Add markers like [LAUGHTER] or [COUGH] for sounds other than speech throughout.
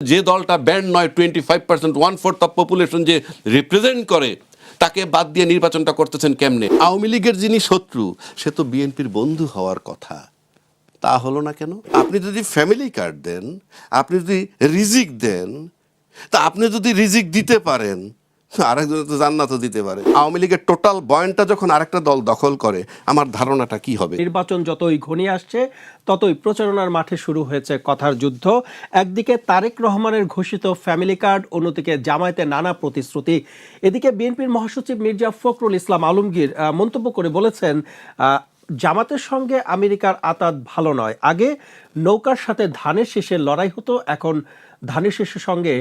যে দলটা ব্যান্ড নয় twenty five percent one fourth of population যে রিপ্রেজেন্ট করে, তাকে বাদ দিয়ে নির্বাচনটা করতেছেন কেমনে? আওয়ামী লীগের যিনি শত্রু, সে তো বিএনপির বন্ধু হওয়ার কথা। তা হলো না কেন? আপনি যদি ফ্যামিলি কার্ড দেন, আপনি যদি রিজিক দেন, তা আপনি যদি রিজিক দিতে পারেন আরেকজন তো জান্নাতও দিতে পারে। আওয়ামী লীগের টোটাল বয়েন্টটা যখন আরেকটা দল দখল করে, আমার ধারণাটা কি হবে? নির্বাচন যতই ঘনিয়ে আসছে, ততই প্রচারণার মাঠে শুরু হয়েছে কথার যুদ্ধ। একদিকে তারেক রহমানের ঘোষিত ফ্যামিলি কার্ড অন্যদিকে জামায়াতের নানা প্রতিশ্রুতি। এদিকে বিএনপির মহাসচিব মির্জা ফখরুল ইসলাম আলমগীর মন্তব্য করে বলেছেন জামাতের সঙ্গে আমেরিকার আতাত ভালো নয়। আগে নৌকার সাথে ধানের শেষে লড়াই হতো, এখন ধানের শেষের সঙ্গে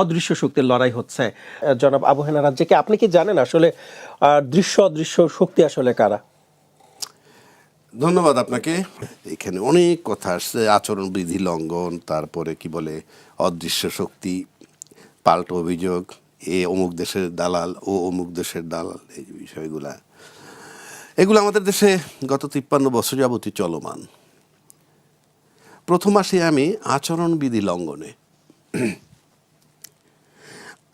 অদৃশ্য শক্তির লড়াই হচ্ছে। জনাব আবু হেনা রাজ্যকে আপনি কি জানেন আসলে দৃশ্য অদৃশ্য শক্তি আসলে কারা? ধন্যবাদ আপনাকে। এখানে অনেক কথা আসছে আচরণ বিধি লঙ্ঘন, তারপরে কি বলে, অদৃশ্য শক্তি, পাল্টো অভিযোগ, এ অমুক দেশের দালাল, ও অমুক দেশের দালাল, এই বিষয়গুলা। এগুলো আমাদের দেশে গত তিপ্পান্ন বছর যাবতী চলমান। প্রথম আসি আমি আচরণবিধি লঙ্ঘনে।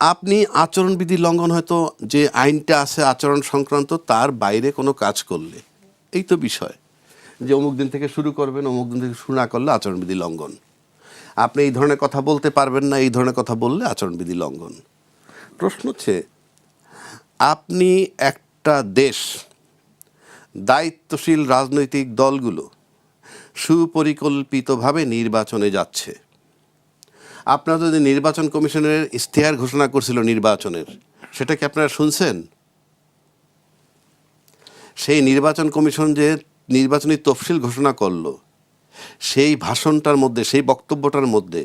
আপনি আচরণবিধি লঙ্ঘন হয়তো যে আইনটা আছে আচরণ সংক্রান্ত, তার বাইরে কোনো কাজ করলে। এই তো বিষয়। যে অমুক দিন থেকে শুরু করবেন, অমুক দিন থেকে শুরু না করলে আচরণবিধি লঙ্ঘন। আপনি এই ধরনের কথা বলতে পারবেন না, এই ধরনের কথা বললে আচরণবিধি লঙ্ঘন। প্রশ্ন হচ্ছে, আপনি একটা দেশ, দায়িত্বশীল রাজনৈতিক দলগুলো সুপরিকল্পিতভাবে নির্বাচনে যাচ্ছে। আপনারা যদি নির্বাচন কমিশনের ইশতেহার ঘোষণা করছিল নির্বাচনের, সেটা কি আপনারা শুনছেন? সেই নির্বাচন কমিশন যে নির্বাচনী তফসিল ঘোষণা করল, সেই ভাষণটার মধ্যে, সেই বক্তব্যটার মধ্যে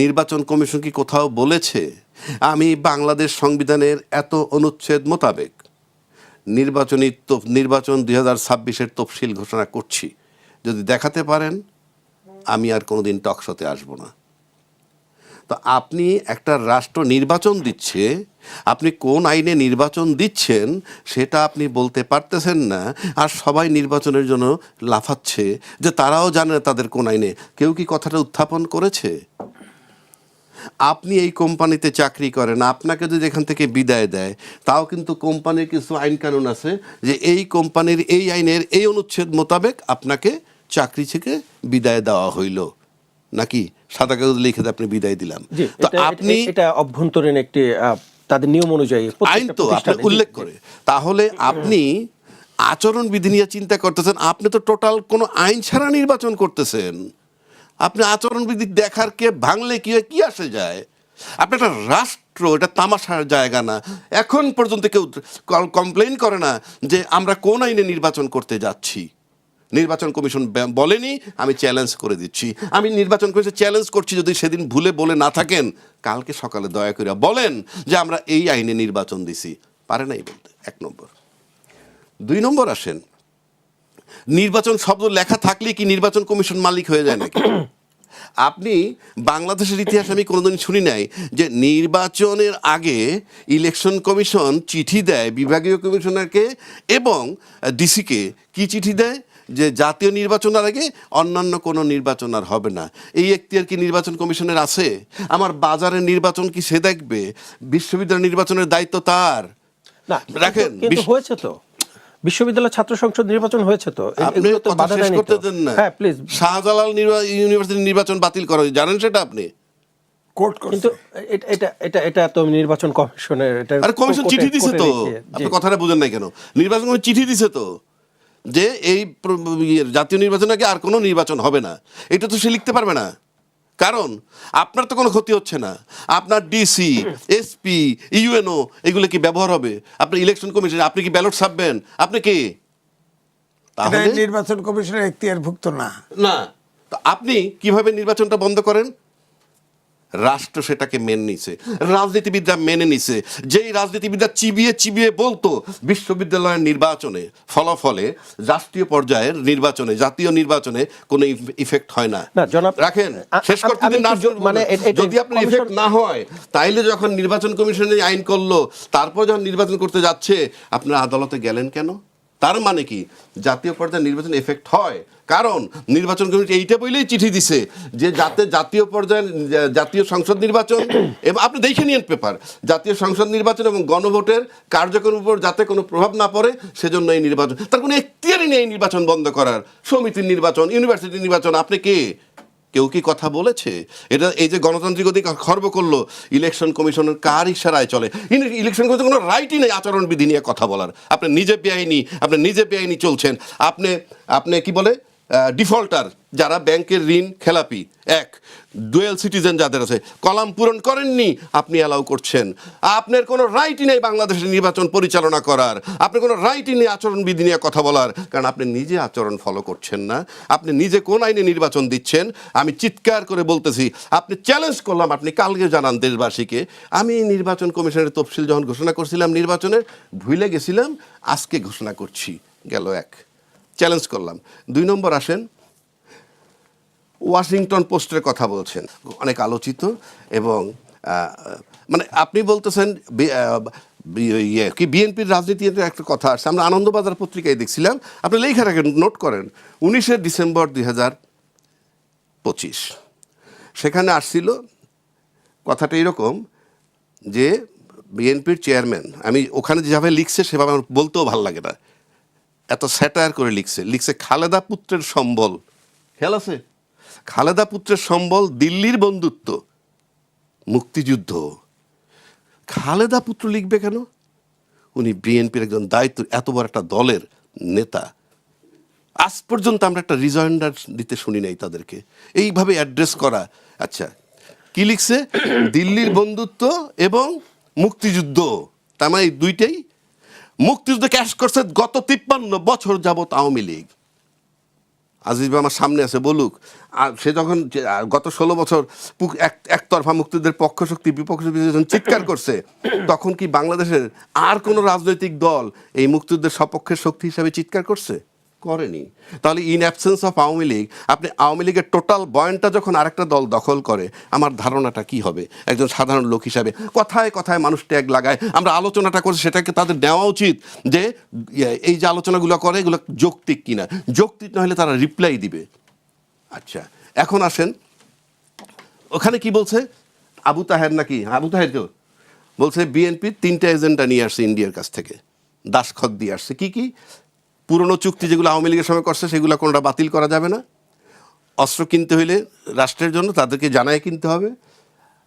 নির্বাচন কমিশন কি কোথাও বলেছে? আমি বাংলাদেশ সংবিধানের এত অনুচ্ছেদ মোতাবেক নির্বাচনী নির্বাচন দুই হাজার ছাব্বিশের তফসিল ঘোষণা করছি। যদি দেখাতে পারেন, আমি আর কোনোদিন টকশোতে আসব না। তো আপনি একটা রাষ্ট্র নির্বাচন দিচ্ছে, আপনি কোন আইনে নির্বাচন দিচ্ছেন সেটা আপনি বলতে পারতেছেন না, আর সবাই নির্বাচনের জন্য লাফাচ্ছে, যে তারাও জানে না তাদের কোন আইনে। কেউ কি কথাটা উত্থাপন করেছে? আপনি এই কোম্পানিতে চাকরি করেন, আপনাকে যদি এখান থেকে বিদায় দেয়, তাও কিন্তু কোম্পানির কিছু আইন কানুন আছে যে এই কোম্পানির এই আইনের এই অনুচ্ছেদ মোতাবেক আপনাকে চাকরি থেকে বিদায় দেওয়া হইল। নাকি সাদা কাগজ লিখে আপনি বিদায় দিলাম? তো আপনি এটা- অভ্যন্তরীণ একটি তাদের নিয়ম অনুযায়ী আইন তো আপনি উল্লেখ করে। তাহলে আপনি আচরণ বিধি নিয়ে চিন্তা করতেছেন আপনি তো টোটাল কোনো আইন ছাড়া নির্বাচন করতেছেন। আপনি আচরণ বিধি দেখার কে ভাঙলে কি হয়, কি আসে যায়? আপনি একটা রাষ্ট্র এটা তামাশার জায়গা না। এখন পর্যন্ত কেউ কমপ্লেন করে না যে আমরা কোন আইনে নির্বাচন করতে যাচ্ছি। নির্বাচন কমিশন বলেনি, আমি চ্যালেঞ্জ করে দিচ্ছি। আমি নির্বাচন কমিশন চ্যালেঞ্জ করছি যদি সেদিন ভুলে বলে না থাকেন, কালকে সকালে দয়া করে বলেন যে আমরা এই আইনে নির্বাচন দিছি। পারে নাই বলতে, এক নম্বর। দুই নম্বর আসেন, নির্বাচন শব্দ লেখা থাকলে কি নির্বাচন কমিশন মালিক হয়ে যায় নাকি? আপনি বাংলাদেশের ইতিহাস আমি কোনোদিন শুনি নাই যে নির্বাচনের আগে ইলেকশন কমিশন চিঠি দেয় বিভাগীয় কমিশনারকে এবং ডিসিকে। কি চিঠি দেয়? যে জাতীয় নির্বাচনের আগে অন্যান্য কোনো নির্বাচন আর হবে না। এই এখতিয়ার কি নির্বাচন কমিশনের আছে? আমার বাজারের নির্বাচন কি সে দেখবে? বিশ্ববিদ্যালয় নির্বাচনের দায়িত্ব তার। না রাখেন, হয়েছে তো। বিশ্ববিদ্যালয় ছাত্র সংসদ নির্বাচন হয়েছে তো। আপনি এগুলো তো কথা বাধা শেষ করতে দেন না। হ্যাঁ প্লিজ শাহজালাল ইউনিভার্সিটি নির্বাচন বাতিল করা হয়েছে। জানেন সেটা আপনি? কোর্ট কিন্তু এটা এটা এটা এটা তো নির্বাচন কমিশনের এটা আরে কমিশন চিঠি দিছে তো। আপনি কথাটা বুঝেন নাই কেন? নির্বাচন কমিশন চিঠি দিছে তো। যে এই জাতীয় নির্বাচন আগে আর কোনো নির্বাচন হবে না। এটা তো সে লিখতে পারবে না। কারণ আপনার তো কোনো ক্ষতি হচ্ছে না। আপনার ডিসি এসপি ইউএনও এগুলো কি ব্যবহার হবে? আপনার ইলেকশন কমিশন আপনি কি ব্যালট ছাপবেন? আপনি কি? নির্বাচন কমিশনের এখতিয়ারভুক্ত না। না। আপনি কীভাবে নির্বাচনটা বন্ধ করেন? রাষ্ট্র সেটাকে মেনে নিছে রাজনীতিবিদরা মেনে নিছে যেই রাজনীতিবিদরা চিবিয়ে চিবিয়ে বলতো বিশ্ববিদ্যালয়ের নির্বাচনে ফলাফলে রাষ্ট্রীয় পর্যায়ের নির্বাচনে জাতীয় নির্বাচনে কোনো ইফেক্ট হয় না। রাখেন শেষ করতে দিন মানে যদি আপনার ইফেক্ট না হয় তাইলে যখন নির্বাচন কমিশনে আইন করল তারপর যখন নির্বাচন করতে যাচ্ছে আপনারা আদালতে গেলেন কেন? তার মানে কি? জাতীয় পর্যায়ে নির্বাচন এফেক্ট হয়। কারণ নির্বাচন কমিটি এইটা বলেই চিঠি দিছে যে যাতে জাতীয় পর্যায়ে জাতীয় সংসদ নির্বাচন [COUGHS] এবং আপনি দেখে নিন পেপার জাতীয় সংসদ নির্বাচন এবং গণভোটের কার্যক্রম উপর যাতে কোনো প্রভাব না পড়ে, সেজন্য এই নির্বাচন, তার কোনো এখতিয়ারই নেই নির্বাচন বন্ধ করার। সমিতির নির্বাচন, ইউনিভার্সিটির নির্বাচন, আপনি কে? কেউ কি কথা বলেছে? এটা এই যে গণতান্ত্রিক অধিকার খর্ব করল ইলেকশন কমিশনের কার ইশারায় চলে? ইলেকশন কমিশন কোনো রাইটই নেই আচরণবিধি নিয়ে কথা বলার। আপনি নিজে বেআইনি, আপনি নিজে বেআইনি চলছেন। আপনি আপনি কি বলে? ডিফল্টার যারা ব্যাংকের ঋণ, খেলাপি, এক ডুয়েল সিটিজেন যাদের আছে, কলাম পূরণ করেননি, আপনি অ্যালাউ করছেন। আপনার কোনো রাইটই নেই বাংলাদেশের নির্বাচন পরিচালনা করার। আপনার কোনো রাইটই নেই আচরণবিধি নিয়ে কথা বলার। কারণ আপনি নিজে আচরণ ফলো করছেন না। আপনি নিজে কোন আইনে নির্বাচন দিচ্ছেন? আমি চিৎকার করে বলতেছি, আপনি চ্যালেঞ্জ করলাম, আপনি কালকে জানান দেশবাসীকে। আমি নির্বাচন কমিশনের তফসিল যখন ঘোষণা করছিলাম নির্বাচনের, ভুলে গেছিলাম, আজকে ঘোষণা করছি। গেল এক। চ্যালেঞ্জ করলাম। দুই নম্বর আসেন ওয়াশিংটন পোস্টের কথা বলছেন। অনেক আলোচিত এবং মানে আপনি বলতেছেন ইয়ে কি বিএনপির রাজনীতির একটা কথা আছে আমরা আনন্দবাজার পত্রিকায় দেখছিলাম। আপনি লেখা রাখেন নোট করেন, উনিশে ডিসেম্বর দুই হাজার পঁচিশ, সেখানে আসছিল কথাটা এরকম যে বিএনপির চেয়ারম্যান, আমি ওখানে যেভাবে লিখছে সেভাবে আমার বলতেও ভালো লাগে না। এত স্যাটায়ার করে লিখছে। লিখছে, খালেদা পুত্রের সম্বল। খেয়াল আছে? খালেদা পুত্রের সম্বল দিল্লির বন্ধুত্ব। মুক্তিযুদ্ধ। খালেদা পুত্র লিখবে কেন? উনি বিএনপির একজন দায়িত্ব, এত বড় একটা দলের নেতা। আজ পর্যন্ত আমরা একটা রিজয়েন্ডার দিতে শুনি নাই তাদেরকে। এইভাবে অ্যাড্রেস করা। আচ্ছা কি লিখছে? দিল্লির বন্ধুত্ব এবং মুক্তিযুদ্ধ। তার মানে এই দুইটাই মুক্তিযুদ্ধ ক্যাশ করছে গত তিপ্পান্ন বছর যাবত আওয়ামী লীগ। আজিজ আমার সামনে আছে, বলুক। আর সে যখন গত ষোলো বছর এক, একতরফা মুক্তিদের পক্ষ শক্তি বিপক্ষ চিৎকার করছে, তখন কি বাংলাদেশের আর কোনো রাজনৈতিক দল এই মুক্তিযুদ্ধের সপক্ষের শক্তি হিসাবে চিৎকার করছে? করেনি। তাহলে in absence of Awami League, আপনি আওয়ামী লীগের টোটাল বয়েন্টটা যখন আরেকটা দল দখল করে, আমার ধারণাটা কি হবে? একজন সাধারণ লোক হিসাবে। কথায় কথায় মানুষ ট্যাগ লাগায়। আমরা আলোচনাটা করছি, সেটাকে তাদের নেওয়া উচিত যে, এই যে আলোচনাগুলো করে, এগুলো যৌক্তিক কিনা। যৌক্তিক না হলে তারা রিপ্লাই দিবে। আচ্ছা এখন আসেন। ওখানে কি বলছে? আবু তাহের নাকি? আবু তাহের কেউ? বলছে, বিএনপি তিনটা এজেন্ডা নিয়ে আসছে ইন্ডিয়ার কাছ থেকে। দাসখত দিয়ে আসছে। কি কি? পুরনো চুক্তি যেগুলো আওয়ামী লীগের সময় করছে, সেগুলো কোনোটা বাতিল করা যাবে না। অস্ত্র কিনতে হইলে রাষ্ট্রের জন্য তাদেরকে জানায় কিনতে হবে,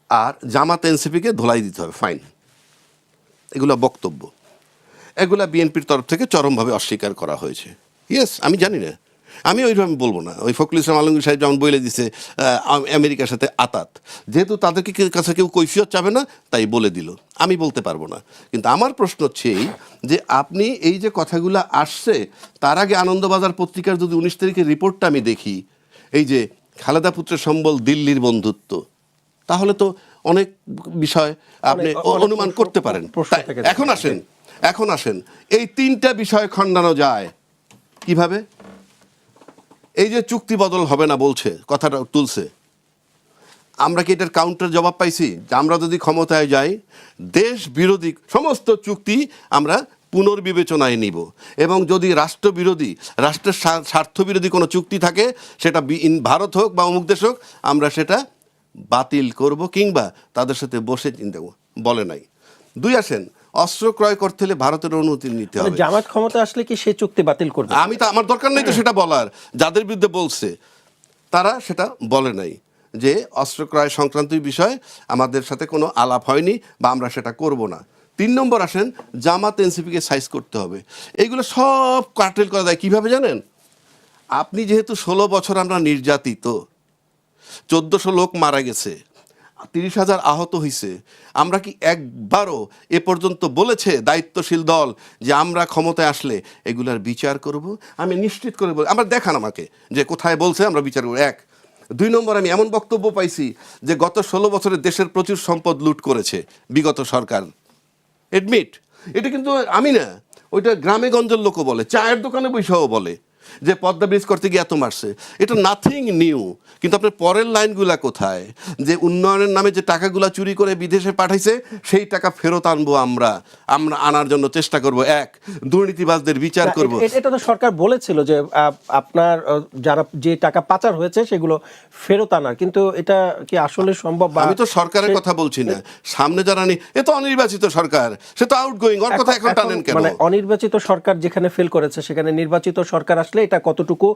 আর জামাত এনসিপিকে ধোলাই দিতে হবে ফাইন এগুলো বক্তব্য। এগুলা বিএনপির তরফ থেকে চরমভাবে অস্বীকার করা হয়েছে। ইয়েস আমি জানি না। আমি ওইভাবে বলব না। ওই ফখরুল ইসলাম আলমগীর সাহেব যেমন বলে দিছে আমেরিকার সাথে আতাত। যেহেতু তাদেরকে কাছে কেউ কৈফিয়ত চাবে না তাই বলে দিল। আমি বলতে পারব না। কিন্তু আমার প্রশ্ন হচ্ছে এই যে আপনি এই যে কথাগুলো আসছে তার আগে আনন্দবাজার পত্রিকার যদি উনিশ তারিখের রিপোর্টটা আমি দেখি এই যে খালেদা পুত্রের সম্বল দিল্লির বন্ধুত্ব তাহলে তো অনেক বিষয় আপনি অনুমান করতে পারেন। এখন আসেন এখন আসেন। এই তিনটা বিষয় খণ্ডানো যায়। কীভাবে? এই যে চুক্তি বদল হবে না বলছে, কথাটা তুলছে। আমরা কি এটার কাউন্টার জবাব পাইছি? যে আমরা যদি ক্ষমতায় যাই, দেশ বিরোধী সমস্ত চুক্তি আমরা পুনর্বিবেচনায় নিব। এবং যদি রাষ্ট্রবিরোধী রাষ্ট্রের স্বা- স্বার্থবিরোধী কোনো চুক্তি থাকে, সেটা ভারত হোক বা অমুক দেশ হোক, আমরা সেটা বাতিল করব কিংবা তাদের সাথে বসে চিন্তা বলে নাই। দুই আসেন অস্ত্র ক্রয় করতে হলে ভারতের অনুমতি নিতে মানে হবে। জামাত ক্ষমতা আসলে কি সেই চুক্তি বাতিল করবে? আমি তো আমার দরকার নেই তো সেটা বলার। যাদের বিরুদ্ধে বলছে তারা সেটা বলে নাই যে অস্ত্র ক্রয় সংক্রান্ত বিষয় আমাদের সাথে কোনো আলাপ হয়নি বা আমরা সেটা করব না। তিন নম্বর আসেন জামাত এনসিপিকে সাইজ করতে হবে। এইগুলো সব কার্টেল করা যায় কীভাবে জানেন? আপনি যেহেতু ষোলো বছর আমরা নির্যাতিত চোদ্দশো লোক মারা গেছে তিরিশ হাজার আহত হয়েছে আমরা কি একবারও এ পর্যন্ত বলেছে দায়িত্বশীল দল যে আমরা ক্ষমতায় আসলে এগুলার বিচার করব? আমি নিশ্চিত করে বলি আমরা দেখান আমাকে যে কোথায় বলছে, আমরা বিচার করব। এক, দুই নম্বর, আমি এমন বক্তব্য পাইছি যে গত ষোলো বছরে দেশের প্রচুর সম্পদ লুট করেছে বিগত সরকার। এডমিট এটা কিন্তু আমি না, ওইটা গ্রামে গঞ্জের লোকও বলে, চায়ের দোকানে বৈশাও বলে। যে পদ্মা ব্রিজ করতে গিয়ে এত মারছে। এটা নাথিং নিউ কিন্তু আপনার পরের লাইনগুলা কোথায়? যে উন্নয়নের নামে যে টাকাগুলা চুরি করে বিদেশে পাঠাইছে সেই টাকা ফেরত আনব আমরা। আমরা আনার জন্য চেষ্টা করব। এক দুর্নীতিবাজদের বিচার করব। এটা তো সরকার বলেছিল যে আপনার যারা যে টাকা পাচার হয়েছে সেগুলো ফেরত আনার। কিন্তু এটা কি আসলে সম্ভব আমি তো সরকারের কথা বলছি না। সামনে যারা নি এ তো অনির্বাচিত সরকার। সে তো আউট গোয়িং ওর কথা এখন টানেন কেন? মানে অনির্বাচিত সরকার যেখানে ফেল করেছে সেখানে নির্বাচিত সরকার আসলে এটা কতটুকু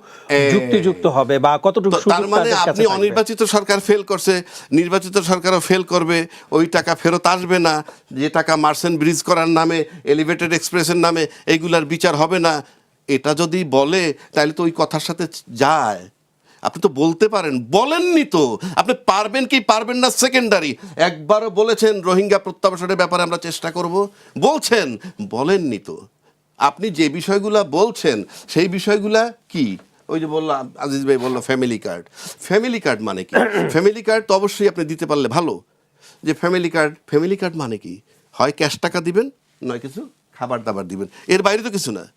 যুক্তিযুক্ত হবে বা কতটুকু তার মানে আপনি অনির্বাচিত সরকার ফেল করছে নির্বাচিত সরকারও ফেল করবে ওই টাকা ফেরত আসবে না যে টাকা মার্সেন ব্রিজ করার নামে এলিভেটেড এক্সপ্রেসের নামে এইগুলার বিচার হবে না এটা যদি বলে তাহলে তো ওই কথার সাথে যায়। আপনি তো বলতে পারেন বলেননি তো। আপনি পারবেন কি পারবেন না সেকেন্ডারি একবারও বলেছেন রোহিঙ্গা প্রত্যাবাসনের ব্যাপারে আমরা চেষ্টা করব। বলছেন বলেননি তো। আপনি যে বিষয়গুলা বলছেন সেই বিষয়গুলা কি? ওই যে বললাম আজিজ ভাই বলল ফ্যামিলি কার্ড ফ্যামিলি কার্ড মানে কি? [COUGHS] ফ্যামিলি কার্ড তো অবশ্যই আপনি দিতে পারলে ভালো। যে ফ্যামিলি কার্ড ফ্যামিলি কার্ড মানে কি? হয় ক্যাশ টাকা দিবেন নয় কিছু খাবার দাবার দিবেন। এর বাইরে তো কিছু না।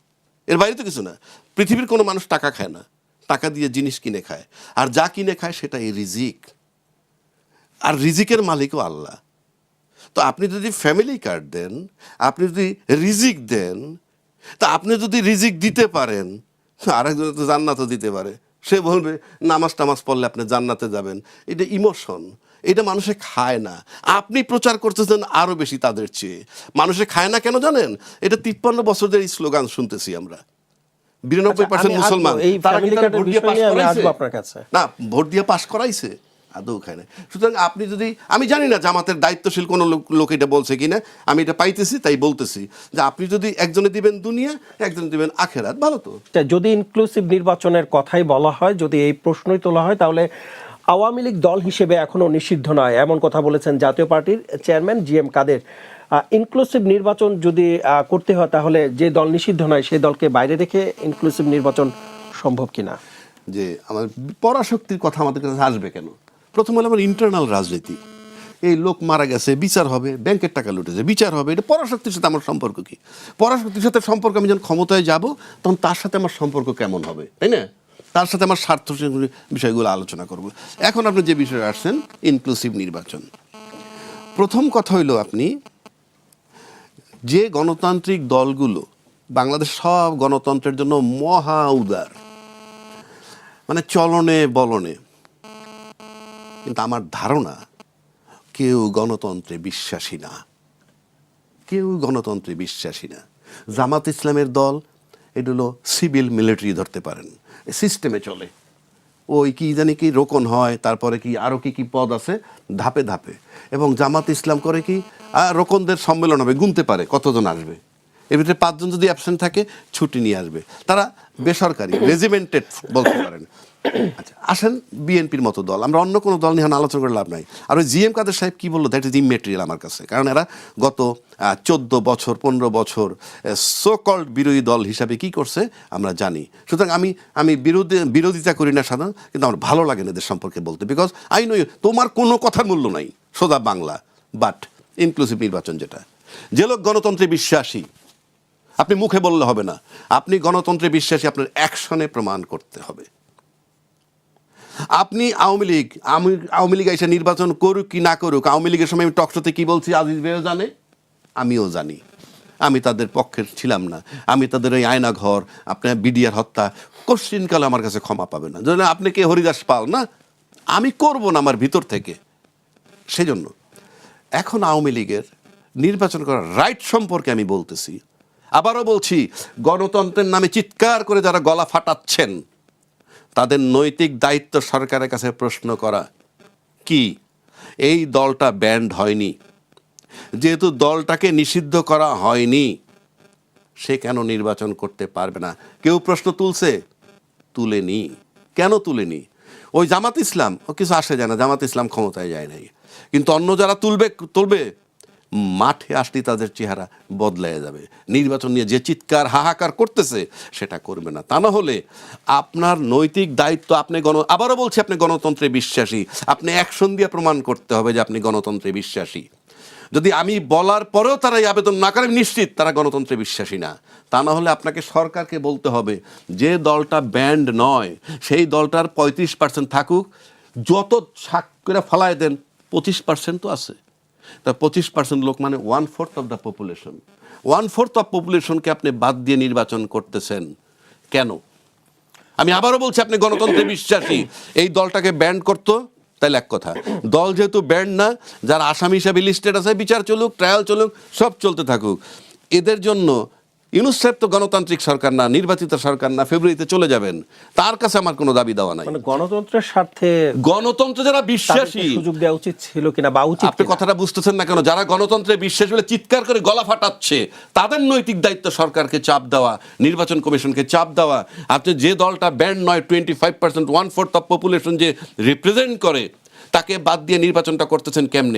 এর বাইরে তো কিছু না। পৃথিবীর কোনো মানুষ টাকা খায় না। টাকা দিয়ে জিনিস কিনে খায়। আর যা কিনে খায় সেটা এই রিজিক। আর রিজিকের মালিকও আল্লাহ। তো আপনি যদি ফ্যামিলি কার্ড দেন আপনি যদি রিজিক দেন তা আপনি যদি রিজিক দিতে পারেন আরেকজন তো জান্নাতও দিতে পারে। সে বলবে নামাজ টামাজ পড়লে আপনি জান্নাতে যাবেন। এটা ইমোশন এটা মানুষে খায় না। আপনি প্রচার করতেছেন আরও বেশি তাদের চেয়ে। মানুষে খায় না কেন জানেন? এটা তিপ্পান্ন বছরদের এই স্লোগান শুনতেছি আমরা। বিরানব্বই আচ্ছা, পার্সেন্ট মুসলমান। আপনার কাছে। না ভোট দিয়ে পাশ করাইছে। আদৌ খায় না সুতরাং আপনি যদি আমি জানি না জামাতের দায়িত্বশীল কোনো লোক এটা বলছে কিনা আমি এটা পাইতেছি তাই বলতেছি যে আপনি যদি একজনে দিবেন দুনিয়া একজনে দিবেন আখেরাত ভালো তো। যদি ইনক্লুসিভ নির্বাচনের কথাই বলা হয় যদি এই প্রশ্নই তোলা হয় তাহলে আওয়ামী লীগ দল হিসেবে এখনও নিষিদ্ধ নয়। এমন কথা বলেছেন জাতীয় পার্টির chairman G M Quader. Inclusive নির্বাচন যদি করতে হয় তাহলে যে দল নিষিদ্ধ নয় সেই দলকে বাইরে রেখে ইনক্লুসিভ নির্বাচন সম্ভব কিনা? যে আমার পরাশক্তির কথা আমাদের কাছে আসবে কেন? প্রথম হলো আমার ইন্টারনাল রাজনীতি। এই লোক মারা গেছে, বিচার হবে, ব্যাংকের টাকা লুটেছে, বিচার হবে, এটা পরাশক্তির সাথে আমার সম্পর্ক কি? পরাশক্তির সাথে সম্পর্ক আমি যখন ক্ষমতায় যাব, তখন তার সাথে আমার সম্পর্ক কেমন হবে, তাই না? তার সাথে আমার স্বার্থ বিষয়গুলো আলোচনা করব। এখন আপনি যে বিষয়ে আসছেন ইনক্লুসিভ নির্বাচন। প্রথম কথা হইল আপনি, যে গণতান্ত্রিক দলগুলো, বাংলাদেশ সব গণতন্ত্রের জন্য মহা উদার। মানে চলনে, বলনে। কিন্তু আমার ধারণা কেউ গণতন্ত্রে বিশ্বাসী না। কেউ গণতন্ত্রে বিশ্বাসী না। জামাত ইসলামের দল, এটা হলো সিভিল মিলিটারি ধরতে পারেন। সিস্টেমে চলে। ওই কি জানি কি রোকন হয়, তারপরে কি আরও কি কি পদ আছে, ধাপে ধাপে। এবং জামাত ইসলাম করে কি রোকনদের সম্মেলন হবে, গুনতে পারে, কতজন আসবে। এর ভিতরে পাঁচজন যদি অ্যাবসেন্ট থাকে, ছুটি নিয়ে আসবে। তারা বেসরকারি রেজিমেন্টেড বলতে পারেন। আচ্ছা আসেন বিএনপির মতো দল। আমরা অন্য কোনো দল নিয়ে আলোচনা করে লাভ নাই। আর ওই জিএম কাদের সাহেব কি বলল? দ্যাট ইজ ইমেটেরিয়াল আমার কাছে। কারণ এরা গত চোদ্দ বছর, পনেরো বছর সো কল্ড বিরোধী দল হিসাবে কি করছে আমরা জানি। সুতরাং আমি আমি বিরোধী, বিরোধিতা করি না সাধারণ, কিন্তু আমার ভালো লাগে না এদের সম্পর্কে বলতে। বিকজ আই নো তোমার কোনো কথার মূল্য নাই, সোজা বাংলা। বাট ইনক্লুসিভ নির্বাচন যেটা। যে লোক গণতন্ত্রে বিশ্বাসী, আপনি মুখে বললে হবে না। আপনি গণতন্ত্রে বিশ্বাসী, আপনার অ্যাকশনে প্রমাণ করতে হবে। আপনি আওয়ামী লীগ, আমি আওয়ামী লীগ এসে নির্বাচন করুক কি না করুক, আওয়ামী লীগের সময় আমি টকশোতে কি বলছি আজিজ ভাইও জানে, আমিও জানি। আমি তাদের পক্ষের ছিলাম না। আমি তাদের ওই আয়না ঘর আপনার বিডিআর হত্যা, কোশ্চিনকালে আমার কাছে ক্ষমা পাবে না। যেন আপনি কে হরিদাস পাল না, আমি করব না আমার ভিতর থেকে। সেই জন্য এখন আওয়ামী লীগের নির্বাচন করার রাইট সম্পর্কে আমি বলতেছি। আবারও বলছি, গণতন্ত্রের নামে চিৎকার করে যারা গলা ফাটাচ্ছেন তাদের নৈতিক দায়িত্ব সরকারের কাছে প্রশ্ন করা, কি? এই দলটা ব্যান্ড হয়নি। যেহেতু দলটাকে নিষিদ্ধ করা হয়নি, সে কেন নির্বাচন করতে পারবে না? কেউ প্রশ্ন তুলছে, তুলেনি। কেন তুলেনি? ওই জামাত ইসলাম, ও কিছু আসে যায় না, জামাত ইসলাম ক্ষমতায় যায় নাই। কিন্তু অন্য যারা তুলবে তুলবে মাঠে আসলে তাদের চেহারা বদলায় যাবে। নির্বাচন নিয়ে যে চিৎকার, হাহাকার করতেছে, সেটা করবে না। তা না হলে আপনার নৈতিক দায়িত্ব আপনি গণ, আবারও বলছি আপনি গণতন্ত্রে বিশ্বাসী। আপনি অ্যাকশন দিয়ে প্রমাণ করতে হবে যে আপনি গণতন্ত্রে বিশ্বাসী। যদি আমি বলার পরেও তারা এই আবেদন না করে নিশ্চিত তারা গণতন্ত্রে বিশ্বাসী না। তা না হলে আপনাকে সরকারকে বলতে হবে যে দলটা ব্যান্ড নয়, সেই দলটার পঁয়ত্রিশ পার্সেন্ট থাকুক, যত শাক করে ফালায় দেন, পঁচিশ পার্সেন্ট তো আছে। তা পঁচিশ পার্সেন্ট লোক মানে one fourth of the population one fourth of পপুলেশনকে আপনি বাদ দিয়ে নির্বাচন করতেছেন। কেন? আমি আবারও বলছি, আপনি গণতন্ত্রে বিশ্বাসী। এই দলটাকে ব্যান্ড করতো, তাইলে এক কথা। দল যেহেতু ব্যান্ড না, যারা আসামি হিসাবে লিস্টেড আছে, বিচার চলুক ট্রায়াল চলুক, সব চলতে থাকুক। এদের জন্য ইউনুস সাহেব তো গণতান্ত্রিক সরকার না নির্বাচিত সরকার না ফেব্রুয়ারিতে চলে যাবেন। তার কাছে আমার কোনো দাবি দেওয়া নাই। মানে গণতন্ত্রের স্বার্থে গণতন্ত্র যারা বিশ্বাসী। সুযোগ দেওয়া উচিত ছিল কিনা বা উচিত আপনি কথাটা বুঝতেছেন না কেন? যারা গণতন্ত্রে বিশ্বাস বলে চিৎকার করে গলা ফাটাচ্ছে তাদের নৈতিক দায়িত্ব সরকারকে চাপ দেওয়া নির্বাচন কমিশনকে চাপ দেওয়া। আপনি যে দলটা ব্যান্ড নয় twenty five percent one fourth of population যে রিপ্রেজেন্ট করে তাকে বাদ দিয়ে নির্বাচনটা করতেছেন কেমনে?